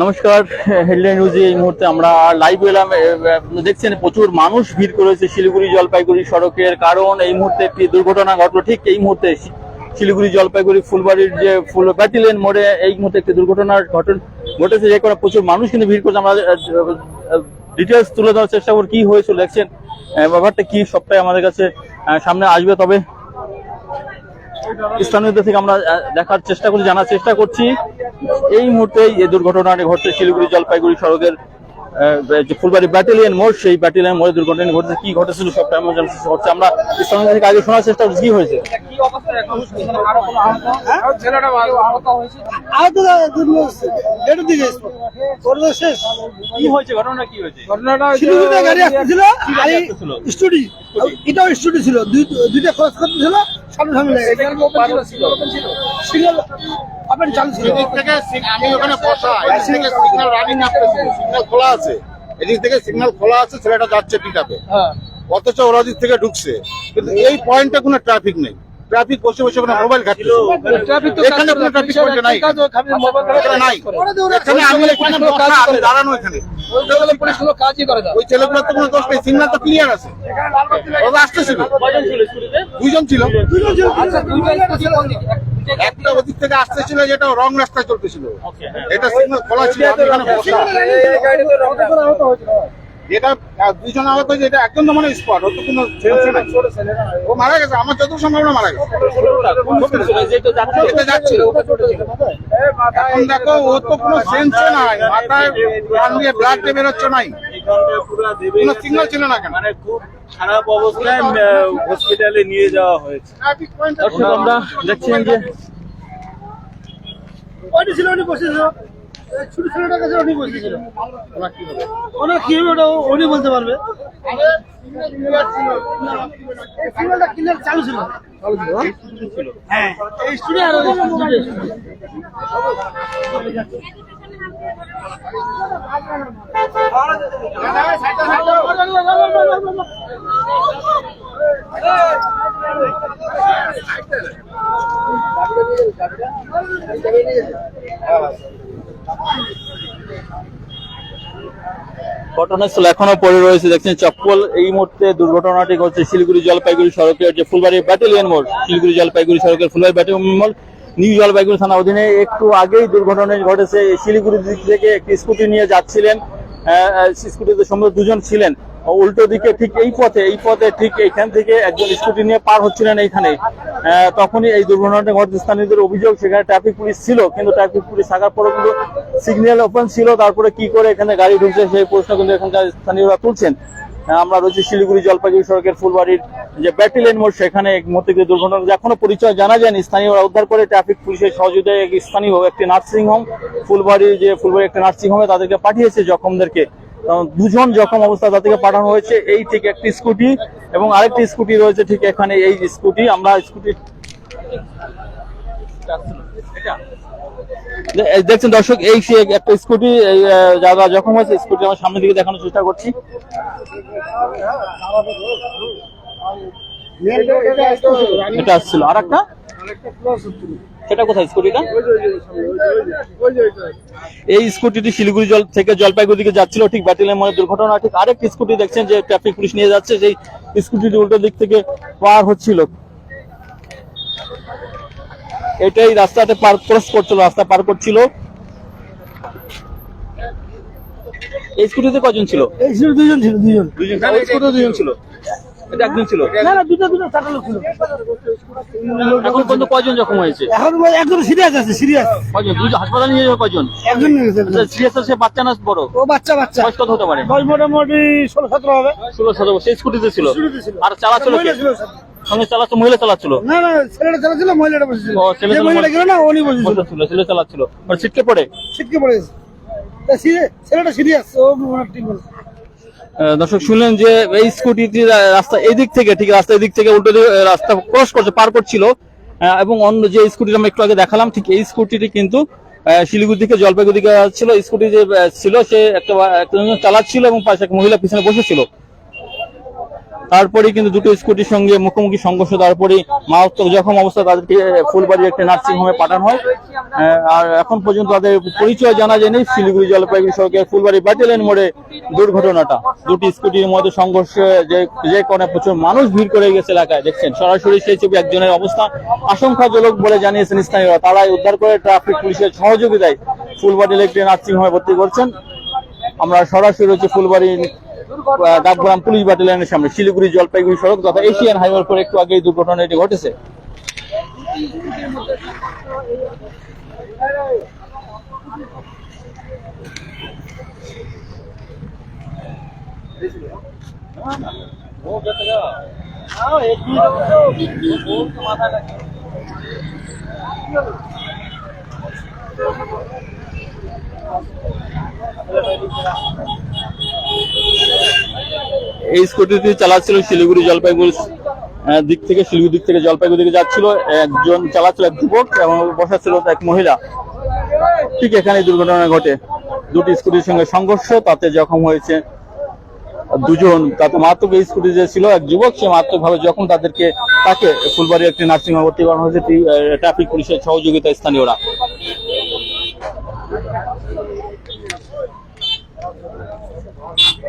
নমস্কার হেডলাইন নিউজে এই মুহূর্তে আমরা লাইভ এলাম। দেখছেন প্রচুর মানুষ ভিড় করেছে শিলিগুড়ি জলপাইগুড়ি সড়কের কারণ। এই মুহূর্তে একটি দুর্ঘটনা ঘটলো। ঠিক এই মুহূর্তে শিলিগুড়ি জলপাইগুড়ি ফুলবাড়ির যে ফুল ব্যাটিলেন মোড়ে এই মুহূর্তে একটি দুর্ঘটনার ঘটন ঘটেছে। যে কারণে প্রচুর মানুষ কিন্তু ভিড় করছে। আমরা ডিটেলস তুলে ধরার চেষ্টা করি কি হয়েছিল দেখছেন? ব্যাপারটা কি সবটাই আমাদের কাছে সামনে আসবে। তবে স্থানীয়দের থেকে আমরা দেখার চেষ্টা করছি, জানার চেষ্টা করছি। এই মুহূর্তে এই দুর্ঘটনাটি ঘটছে শিলিগুড়ি জলপাইগুড়ি সড়কের যে ফুলবাড়ি ব্যাটালিয়ন মোড় সেই ব্যাটালিয়ন মোড়ে দুর্ঘটনা ঘটেছে। কি ঘটেছিল সব চেষ্টা করছি আমরা স্থানীয় থেকে আগে শোনার চেষ্টা করছি কি হয়েছে? আহত? এটার দিকে করল শেষ। কি কি হয়েছে? শিলিগুড়িতে গাড়ি আসতেছিল? কি গাড়ি আর এটাও স্টুডি ছিল। দুই- দুইটা ক্রস করতেছিল। সামনে সামনে সিঙ্গেল আপনার চালু ছিল। থেকে আমি ওখানে বসা থেকে সিগন্যাল রানিং আসতেছে সিগন্যাল খোলা আছে। এদিক থেকে সিগন্যাল খোলা আছে ছেলেটা যাচ্ছে পিক আপে অথচ ওরা দিক থেকে ঢুকছে। কিন্তু এই পয়েন্টে কোনো ট্রাফিক নেই। ট্রাফিক বসে বসে ওখানে মোবাইল ঘাটছে এখানে কোনো ট্রাফিক পয়েন্ট নাই। নাই। এখানে আমি এখানে বসা আমি দাঁড়ানো এখানে। ওই তো কোনো দোষ নেই সিগন্যাল তো ক্লিয়ার আছে। ওরা আসতেছিল। ছিল স্কুটিতে? দুইজন ছিল। আচ্ছা, একটা ওদিক থেকে আসতেছিল যেটা রং রাস্তায় চলতেছিল। হ্যাঁ। এটা সিগন্যাল খোলা ছিল আমি এখানে বসা। যেটা আহ, দুইজন আহত হয়েছে এটা একদম মানে স্পট ও তো কোনো ও মারা গেছে আমার যত সম্ভাবনা মারা গেছে। যেটা যাচ্ছিল এখন দেখো ও তো কোনো সেন্স নাই মাথায় কান দিয়ে ব্লাড বেরোচ্ছে নাই। কোনো সিগন্যাল ছিল না কেন? মানে খুব খারাপ অবস্থায় হসপিটালে নিয়ে যাওয়া হয়েছে। আমরা যে ছিল উনি বসেছিল। এই ছোট ছেলেটার কাছে উনি বসেছিল ওনার কি হবে ওটা উনি বলতে পারবে? ক্লিয়ার চালু ছিল। হ্যাঁ এই স্টুডিও আর স্টুডিও ঘটনাস্থল এখনও পড়ে রয়েছে, দেখছেন চপ্পল। এই মুহূর্তে দুর্ঘটনাটি ঘটছে শিলিগুড়ি জলপাইগুড়ি সড়কের যে ফুলবাড়ি ব্যাটালিয়ন মোড়, শিলিগুড়ি জলপাইগুড়ি সড়কের ফুলবাড়ি ব্যাটালিয়ন মোড়, নিউ জলপাইগুড়ি থানা অধীনে একটু আগেই দুর্ঘটনা ঘটেছে। শিলিগুড়ি দিক থেকে একটি স্কুটি নিয়ে যাচ্ছিলেন স্কুটিতে সম্ভবত দুজন ছিলেন। উল্টো দিকে ঠিক এই পথে এই পথে ঠিক এইখান থেকে একজন স্কুটি নিয়ে পার হচ্ছিলেন এইখানে। তখনই এই দুর্ঘটনাটা ঘটছে স্থানীয়দের অভিযোগ, সেখানে ট্রাফিক পুলিশ ছিল, কিন্তু ট্রাফিক পুলিশ থাকার পরেও কিন্তু সিগন্যাল ওপেন ছিল। তারপরে কি করে এখানে গাড়ি ঢুকছে সেই প্রশ্ন কিন্তু এখানকার স্থানীয়রা তুলছেন। আমরা রয়েছি শিলিগুড়ি জলপাইগুড়ি সড়কের ফুলবাড়ির যে ব্যাটিলেন মোড়, সেখানে এক মুহূর্তে দুর্ঘটনা। এখনও পরিচয় জানা যায়নি। স্থানীয়রা উদ্ধার করে ট্রাফিক পুলিশের সহযোগিতায় এক স্থানীয় একটি নার্সিং হোম যে ফুলবাড়ি একটি নার্সিং হোমে তাদেরকে পাঠিয়েছে জখমদেরকে। দুজন জখম অবস্থা তাদেরকে পাঠানো হয়েছে, এই ঠিক একটি স্কুটি এবং আরেকটি স্কুটি রয়েছে ঠিক এখানে এই স্কুটি। আমরা স্কুটি দেখছেন দর্শক, এই একটা স্কুটি যারা জখম হয়েছে, স্কুটি আমার সামনের দিকে দেখানোর চেষ্টা করছি। এটা আসছিল। আর একটা সেটা কোথায়? স্কুটিটা? এই স্কুটিটি শিলিগুড়ি জল থেকে জলপাইগুড়ি দিকে যাচ্ছিল ঠিক ব্যাটেলের মনে দুর্ঘটনা। ঠিক আরেকটি স্কুটি দেখছেন যে ট্রাফিক পুলিশ নিয়ে যাচ্ছে সেই স্কুটিটি উল্টো দিক থেকে পার হচ্ছিল। এটাই রাস্তাতে পার ক্রস করছিল রাস্তা পার করছিল। এই স্কুটিতে কজন ছিল? এই দুজন ছিল দুজন। দুজন ছিল। এটা একজন ছিল। না না দুটো দুটো চারটা লোক ছিল। এখন পর্যন্ত কজন জখম হয়েছে? এখন একজন সিরিয়াস আছে সিরিয়াস। কজন দুজন হাসপাতালে নিয়ে যাবে কজন একজন সিরিয়াস সে বাচ্চা না বড়? ও বাচ্চা বাচ্চা। বয়স কত হতে পারে? বয়স মোটামুটি ষোলো সতেরো হবে। ষোলো সতেরো সেই স্কুটিতে ছিল? আর চালাচ্ছিল মহিলা। সঙ্গে চালাচ্ছিল? না না ছেলেটা চালাচ্ছিল মহিলাটা বসেছিল। ও, ছেলে মহিলা- গেল না উনি বসেছিল। মহিলা ছিল ছেলে চালাচ্ছিল। আর ছিটকে পড়ে? ছিটকে পড়ে ছেলেটা সিরিয়াস ও ঠিক দর্শক, শুনলেন যে এই স্কুটিটি রাস্তা এদিক থেকে, ঠিক রাস্তা এদিক থেকে উল্টো রাস্তা ক্রস করছে, পার করছিল। এবং অন্য যে স্কুটি আমরা একটু আগে দেখালাম, ঠিক এই স্কুটিটি কিন্তু শিলিগুড়ি দিকে জলপাইগুড়ি দিকে ছিল। স্কুটি যে ছিল, সে একটা চালাচ্ছিল এবং পাশে এক মহিলা পিছনে বসেছিল। তারপরে কিন্তু দুটো স্কুটির সঙ্গে মুখোমুখি সংঘর্ষ তারপরে মারাত্মক জখম অবস্থা তাদেরকে ফুলবাড়ির একটি নার্সিং হোমে পাঠানো হয়। আর এখন পর্যন্ত তাদের পরিচয় জানা যায়নি শিলিগুড়ি জলপাইগুড়ি সড়কের ফুলবাড়ি ব্যাটেলিয়ান মোড়ে দুর্ঘটনাটা। দুটি স্কুটির মধ্যে সংঘর্ষে যে যে কারণে প্রচুর মানুষ ভিড় করে গেছে এলাকায়। দেখছেন, সরাসরি সেই ছবি একজনের অবস্থা। আশঙ্কাজনক বলে জানিয়েছেন স্থানীয়রা। তারাই উদ্ধার করে ট্রাফিক পুলিশের সহযোগিতায় ফুলবাড়ি একটি নার্সিং হোমে ভর্তি করছেন। আমরা সরাসরি হচ্ছে ফুলবাড়ি ডাকগ্রাম পুলিশ ব্যাটালিয়নের সামনে শিলিগুড়ি জলপাইগুড়ি সড়ক তথা এশিয়ান হাইওয়ের পর একটু আগে এই দুর্ঘটনাটি ঘটেছে। এই স্কুটিটি চালাচ্ছিল শিলিগুড়ি জলপাইগুড়ি দিক থেকে, শিলিগুড়ি দিক থেকে জলপাইগুড়ি দিকে যাচ্ছিল। একজন চালাচ্ছিল এক যুবক এবং বসা ছিল এক মহিলা। ঠিক এখানে দুর্ঘটনা ঘটে। দুটি স্কুটির সঙ্গে সংঘর্ষ, তাতে জখম হয়েছে দুজন। তাতে মারাত্মক এই স্কুটি যে ছিল, এক যুবক, সে মারাত্মক ভাবে জখম। তাদেরকে, তাকে ফুলবাড়ি একটি নার্সিং হোমে ভর্তি করানো হয়েছে। ট্রাফিক পুলিশের সহযোগিতা স্থানীয়রা।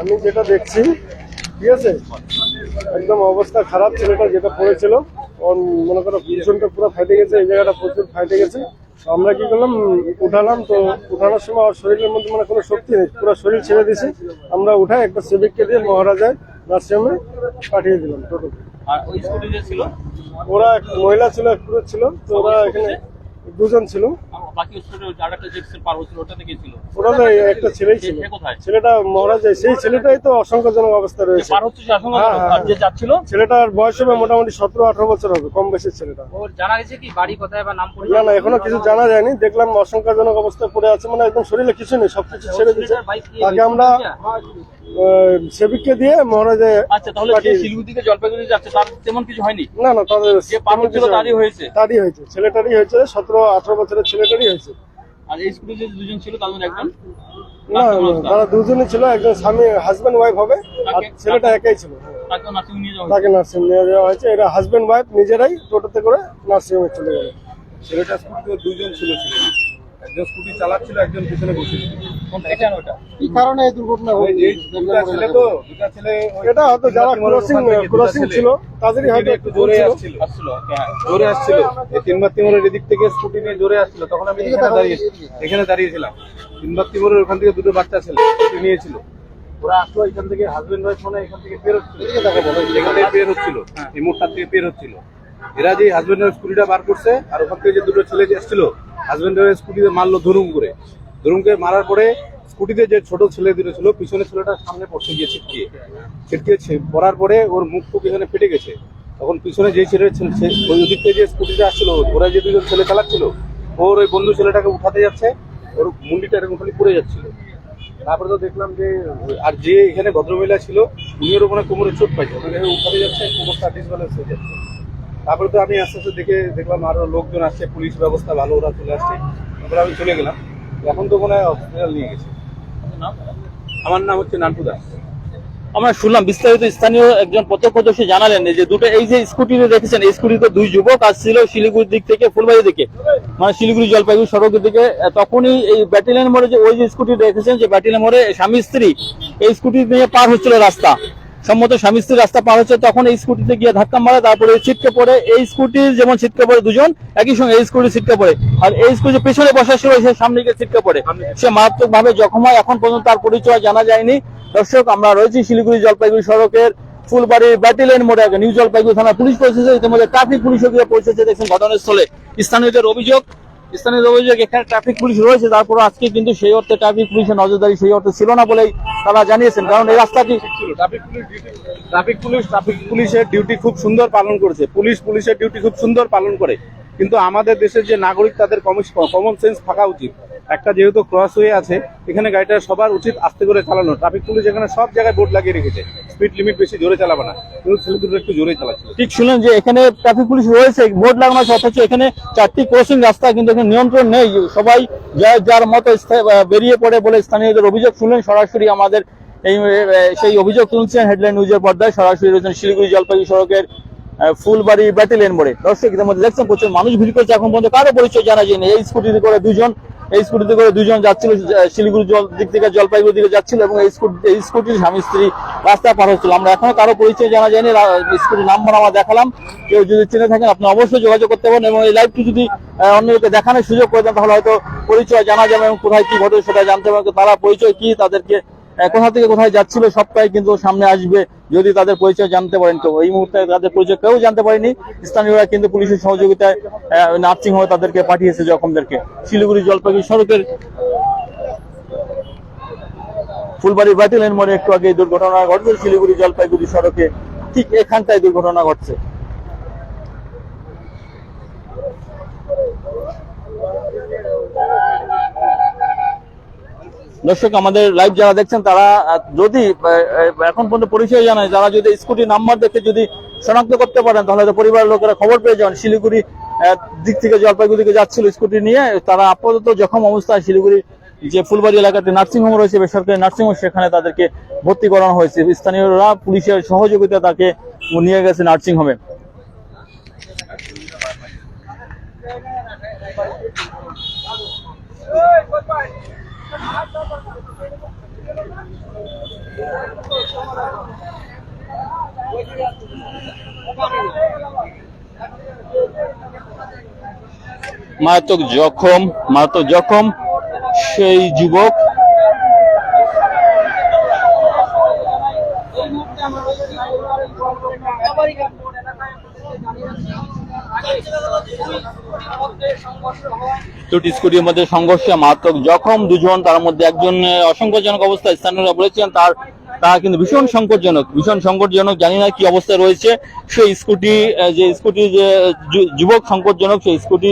আমি যেটা দেখছি ঠিক আছে? একদম অবস্থা খারাপ ছেলেটা যেটা পড়েছিল ওর মনে করো পিছনটা পুরো ফাইটে গেছে এই জায়গাটা প্রচুর ফাইটে গেছে। আমরা কি করলাম উঠালাম তো উঠানোর সময় ওর শরীরের মধ্যে মানে কোনো শক্তি নেই পুরো শরীর ছেড়ে দিয়েছি। আমরা উঠাই একটা সিভিককে দিয়ে মহারাজায় নার্সিংহোমে পাঠিয়ে দিলাম টোটো ওরা এক মহিলা ছিল এক পুরুষ ছিল তো ওরা এখানে দুজন ছিল। বাকি স্কুটি যে পার হচ্ছিল ওটা থেকে ছিল। তো একটা ছেলেই ছিল। ছেলেটা সেই ছেলেটাই তো অসংখ্যজনক অবস্থা রয়েছে। পার হচ্ছে হ্যাঁ, হ্যাঁ, আর যে যাচ্ছিল? ছেলেটার বয়স হবে মোটামুটি সতেরো আঠারো বছর হবে কম বেশি ছেলেটা। ওর জানা গেছে কি বাড়ি কোথায় বা নাম না না এখনও কিছু জানা যায়নি। দেখলাম অবস্থায় পড়ে আছে মানে একদম শরীরে কিছু নেই সবকিছু ছেড়ে দিচ্ছে তাকে আমরা আহ, সেবিককে দিয়ে মহারাজে আচ্ছা তাহলে যে জলপাইগুড়ি যাচ্ছে তার তেমন কিছু হয়নি? না না তাদের যে পার হচ্ছিল তারই হয়েছে। তারই হয়েছে ছেলেটারই হয়েছে সতেরো আঠারো বছরের ছেলেটারই হয়েছে। আর এই স্কুলে যে দুজন ছিল তার মধ্যে একজন না তারা দুজনই ছিল একজন স্বামী হাজবেন্ড ওয়াইফ হবে আর ছেলেটা একাই ছিল তাকে নার্সিং নিয়ে যাওয়া তাকে নার্সিং নিয়ে যাওয়া হয়েছে এরা হাজবেন্ড ওয়াইফ নিজেরাই টোটোতে করে নার্সিং হোমে চলে গেল। ছেলেটা স্কুটিতে দুজন ছিল ছিল একজন স্কুটি চালাচ্ছিল একজন পিছনে বসেছিল। কোনটা এটা না ওটা? কি কারণে এই দুর্ঘটনা ওই যে দুটা ছেলে তো দুটা ছেলে এটা হয়তো যারা ক্রসিং ওখান থেকে ক্রসিং ছিল তাদেরই হয়তো একটু জোরে আসছিল। আসছিল হ্যাঁ। জোরে আসছিল। এই তিনবার তিমরের এদিক থেকে স্কুটি নিয়ে জোরে আসছিল। তখন আমি এখানে দাঁড়িয়ে এখানে দাঁড়িয়েছিলাম। তিনবার তিমরের ওখান থেকে দুটো বাচ্চা ছেলে স্কুটি নিয়েছিল। ওরা আসলো এখান থেকে হাজবেন্ড ওয়াইফ মনে এখান থেকে বের হচ্ছিল। এখান থেকে বের হচ্ছিল। এই মোড়টার থেকে বের হচ্ছিল। এরা যে হাজবেন্ড ওয়াইফ স্কুটিটা বার করছে আর ওখান থেকে যে দুটো ছেলে এসেছিল ওয়াইফ স্কুটিতে মারলো ধরুম করে। ধরুম করে মারার পরে স্কুটিতে যে ছোট ছেলে দুটো ছিল পিছনে ছেলেটা সামনে পড়ছে গিয়ে ছিটকিয়ে। ছিটকিয়ে পড়ার পরে ওর মুখ টুক এখানে ফেটে গেছে। তখন পিছনে যে ছেলে ওই ওদিক থেকে যে স্কুটিতে আসছিল, ওরা যে দুজন ছেলে চালাচ্ছিল, ওর ওই বন্ধু ছেলেটাকে উঠাতে যাচ্ছে, ওর মুন্ডিটা এরকম খালি পড়ে যাচ্ছিল। তারপরে তো দেখলাম যে, আর যে এখানে ভদ্রমহিলা ছিল, উনিও ওখানে কোমরে চোট পাইছে। ওনাকে উঠাতে যাচ্ছে, কোমরটা ডিসব্যালেন্স হয়ে যাচ্ছে। তারপরে তো আমি আস্তে আস্তে দেখে দেখলাম আরও লোকজন আসছে, পুলিশ ব্যবস্থা ভালো, ওরা চলে আসছে। তারপরে আমি চলে গেলাম। এখন তো মনে হয় নিয়ে গেছে। আমার নাম হচ্ছে নান্টু দাস। আমরা শুনলাম, বিস্তারিত স্থানীয় একজন প্রত্যক্ষদর্শী জানালেন যে দুটো, এই যে স্কুটিতে দেখেছেন, এই স্কুটিতে দুই যুবক আসছিল শিলিগুড়ির দিক থেকে, ফুলবাড়ির দিকে। মানে শিলিগুড়ি জলপাইগুড়ি সড়কের দিকে তখনই এই ব্যাটেলিয়ান মোড়ে যে, ওই যে স্কুটি দেখেছেন, যে ব্যাটেলিয়ান মোড়ে স্বামী স্ত্রী, এই স্কুটি নিয়ে পার হচ্ছিল রাস্তা। সম্মত স্বামী স্ত্রী রাস্তা পার হচ্ছে, তখন এই স্কুটিতে গিয়ে ধাক্কা মারে, তারপরে ছিটকে পড়ে। এই স্কুটির যেমন ছিটকে পড়ে দুজন, একই সঙ্গে এই স্কুটি ছিটকে পড়ে। আর এই স্কুটি পেছনে বসা ছিল, সে সামনে গিয়ে ছিটকে পড়ে। সে মারাত্মক ভাবে জখম হয়, এখন পর্যন্ত তার পরিচয় জানা যায়নি। দর্শক, আমরা রয়েছি শিলিগুড়ি জলপাইগুড়ি সড়কের ফুলবাড়ির ব্যাটেলিয়ান মোড়ে নিউ জলপাইগুড়ি থানা পুলিশ পৌঁছেছে। ইতিমধ্যে ট্রাফিক পুলিশও গিয়ে পৌঁছেছে। দেখছেন ঘটনাস্থলে স্থানীয়দের অভিযোগ স্থানীয় অভিযোগ ট্রাফিক পুলিশ রয়েছে, তারপর আজকে কিন্তু সেই অর্থে ট্রাফিক পুলিশের নজরদারি সেই অর্থে ছিল না তারা জানিয়েছেন। কারণ এই রাস্তাটি ট্রাফিক পুলিশ ট্রাফিক পুলিশের ডিউটি খুব সুন্দর পালন করেছে। পুলিশ পুলিশের ডিউটি খুব সুন্দর পালন করে। কিন্তু আমাদের দেশের যে নাগরিক, তাদের কমন সেন্স থাকা উচিত। একটা যেহেতু ক্রস হয়ে আছে, এখানে গাড়িটা সবার উচিত আস্তে করে চালানো। ট্রাফিক পুলিশ এখানে সব জায়গায় বোর্ড লাগিয়ে রেখেছে। স্পিড লিমিট বেশি, জোরে চালাবে না। কিন্তু ছেলে দুটো একটু জোরে চালাচ্ছে। ঠিক শুনলেন যে এখানে ট্রাফিক পুলিশ রয়েছে বোর্ড লাগানো আছে অথচ এখানে চারটি ক্রসিং রাস্তা, কিন্তু এখানে নিয়ন্ত্রণ নেই। সবাই যার যার মতো বেরিয়ে পড়ে বলে স্থানীয়দের অভিযোগ শুনলেন। সরাসরি আমাদের এই সেই অভিযোগ তুলছেন হেডলাইন নিউজের পর্দায়। সরাসরি রয়েছেন শিলিগুড়ি জলপাইগুড়ি সড়কের ফুলবাড়ি ব্যাটেলিয়ন মোড়ে। দর্শক, ইতিমধ্যে দেখছেন প্রচুর মানুষ ভিড় করছে। এখন পর্যন্ত কারও পরিচয় জানা যায়নি। এই স্কুটিতে করে দুজন, এই স্কুটিতে করে দুজন যাচ্ছিল শিলিগুড়ি জল দিক থেকে জলপাইগুড়ি দিকে যাচ্ছিল এবং এই স্কুটি এই স্কুটির স্বামী স্ত্রী রাস্তা পার হচ্ছিল। আমরা এখনও কারও পরিচয় জানা যায়নি। স্কুটির নাম্বার আমরা দেখালাম। কেউ যদি চিনে থাকেন, আপনি অবশ্যই যোগাযোগ করতে পারেন এবং এই লাইভটি যদি অন্যকে দেখানোর সুযোগ করে দেন, তাহলে হয়তো পরিচয় জানা যাবে এবং কোথায় কি ঘটে সেটা জানতে পারবে তারা পরিচয় কি, তাদেরকে কোথা থেকে কোথায় যাচ্ছিল সবটাই কিন্তু সামনে আসবে যদি তাদের পরিচয় জানতে পারেন কেউ। এই মুহূর্তে তাদের পরিচয় কেউ জানতে পারেনি। স্থানীয়রা কিন্তু পুলিশের সহযোগিতায় নার্সিং হোমে তাদেরকে পাঠিয়েছে জখমদেরকে। শিলিগুড়ি জলপাইগুড়ি সড়কের ফুলবাড়ি ব্যাটেলিয়ন মোড়ে একটু আগে দুর্ঘটনা ঘটছে। শিলিগুড়ি জলপাইগুড়ি সড়কে ঠিক এখানটায় দুর্ঘটনা ঘটছে। দর্শক, আমাদের লাইভ যারা দেখছেন, তারা যদি এখন পর্যন্ত পরিচয় জানায়, যারা যদি স্কুটি নাম্বার দেখে যদি শনাক্ত করতে পারেন, তাহলে তো পরিবারের লোকেরা খবর পেয়ে যান শিলিগুড়ি দিক থেকে, জলপাইগুড়ি দিকে যাচ্ছিল স্কুটি নিয়ে। তারা আপাতত জখম অবস্থায় শিলিগুড়ি যে ফুলবাড়ি এলাকাতে নার্সিং হোম রয়েছে, বেসরকারি নার্সিং হোম সেখানে তাদেরকে ভর্তি করানো হয়েছে। স্থানীয়রা পুলিশের সহযোগিতা তাকে নিয়ে গেছে নার্সিং হোমে মারাত্মক জখম মারাত্মক জখম। সেই যুবক দুটি স্কুটির মধ্যে সংঘর্ষে মারাত্মক জখম। দুজন, তার মধ্যে একজন অসংকটজনক অবস্থায় স্থানীয়রা বলেছেন, তার তা কিন্তু ভীষণ সংকটজনক ভীষণ সংকটজনক, জানি না কি অবস্থায় রয়েছে। সেই স্কুটি যে স্কুটি যে যুবক সংকটজনক, সেই স্কুটি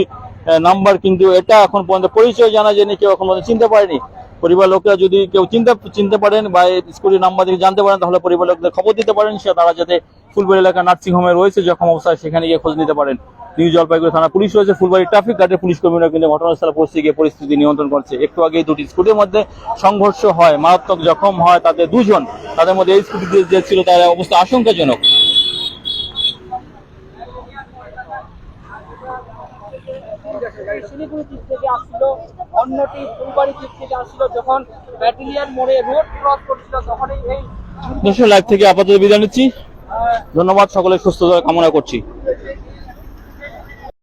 নাম্বার কিন্তু এটা এখন পর্যন্ত পরিচয় জানা যায়নি, কেউ এখন পর্যন্ত চিনতে পারেনি। পরিবার লোকেরা যদি কেউ চিনতে চিনতে পারেন বা এই স্কুটির নাম্বার যদি জানতে পারেন, তাহলে পরিবার লোকদের খবর দিতে পারেন, সে তারা যাতে ফুলবাড়ি এলাকা নার্সিং হোমে রয়েছে যখন অবস্থায় সেখানে গিয়ে খোঁজ নিতে পারেন। নিউ জলপাইগুড়ি থানা পুলিশ রয়েছে ফুলবাড়ি ট্রাফিক গার্ডের পুলিশ কর্মীরা কিন্তু ঘটনাস্থলে পৌঁছে গিয়ে পরিস্থিতি নিয়ন্ত্রণ করছে। একটু আগে দুটি স্কুটির মধ্যে সংঘর্ষ হয়, মারাত্মক জখম হয় তাদের দুজন, তাদের মধ্যে এই স্কুটি যে ছিল, তার অবস্থা আশঙ্কাজনক। শিলিগুড়ি দিক থেকে আসছিল অন্যটি ফুলবাড়ি দিক থেকে আসছিল যখন ব্যাটেলিয়ান মোড়ে রোড ক্রস করছিল তখনই এই দর্শক লাইভ থেকে আপাতত বিদায় নিচ্ছি। ধন্যবাদ সকলে সুস্থতা কামনা করছি।